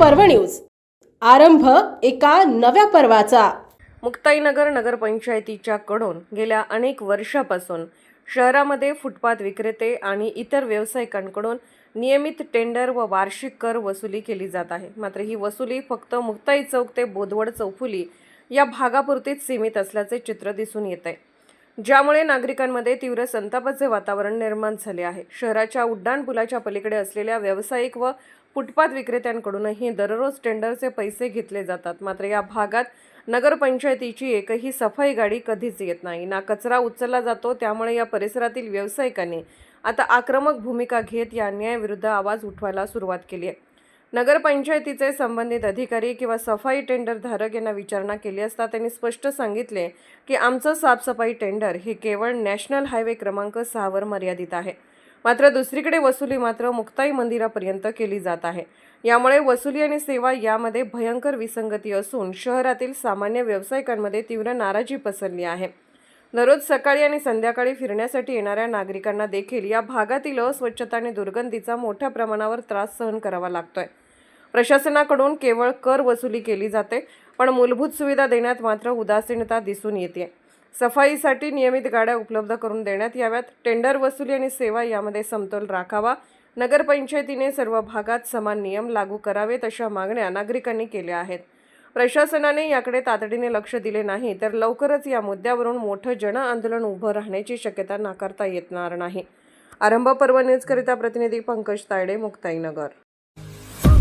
पर्व न्यूज. आरंभ एका नव्या पर्वाचा. मुक्ताईनगर नगरपंचायतीच्या कडून गेल्या अनेक वर्षापासून शहरामध्ये फुटपाथ विक्रेते आणि इतर व्यावसायिकांकडून नियमित टेंडर व वार्षिक कर वसुली केली जात आहे. मात्र ही वसुली फक्त मुक्ताई चौक ते बोदवड चौफुली या भागापुरतीच सीमित असल्याचे चित्र दिसून येत आहे ज्यामुळे नागरिकांमध्ये तीव्र संतापाचे वातावरण निर्माण झाले आहे. शहराच्या उड्डाण पुलाच्या पलीकडे असलेल्या व्यावसायिक व फुटपाथ विक्रेत्यांकडूनही दररोज टेंडरचे पैसे घेतले जातात. मात्र या भागात नगरपंचायतीची एकही सफाई गाडी कधीच येत नाही. ना कचरा उचलला जातो त्यामुळे या परिसरातील व्यावसायिकांनी आता आक्रमक भूमिका घेत या अन्यायाविरुद्ध आवाज उठवायला सुरुवात केली आहे. नगरपंचायतीचे संबंधित अधिकारी किंवा सफाई टेंडर धारक यांना विचारणा केली असता त्यांनी स्पष्ट सांगितले की आमचं साफसफाई टेंडर हे केवळ नॅशनल हायवे क्रमांक सहावर मर्यादित आहे. मात्र दुसरीकडे वसुली मात्र मुक्ताई मंदिरापर्यंत केली जात आहे. यामुळे वसुली आणि सेवा यामध्ये भयंकर विसंगती असून शहरातील सामान्य व्यावसायिकांमध्ये तीव्र नाराजी पसरली आहे. दररोज सकाळी आणि संध्याकाळी फिरण्यासाठी येणाऱ्या नागरिकांना देखील या भागातील अस्वच्छता आणि दुर्गंधीचा मोठ्या प्रमाणावर त्रास सहन करावा लागतोय. प्रशासनाकडून केवळ कर वसुली केली जाते पण मूलभूत सुविधा देण्यात मात्र उदासीनता दिसून येते सफाईसाठी नियमित गाड्या उपलब्ध करून देण्यात याव्यात. टेंडर वसुली आणि सेवा यामध्ये समतोल राखावा. नगरपंचायतीने सर्व भागात समान नियम लागू करावेत अशा मागण्या नागरिकांनी केल्या आहेत. प्रशासनाने याकडे तातडीने लक्ष दिले नाही तर लवकरच या मुद्द्यावरून मोठं जन आंदोलन उभं राहण्याची शक्यता नाकारता येणार नाही. आरंभ पर्व न्यूजकरिता प्रतिनिधी पंकज तायडे मुक्ताईनगर.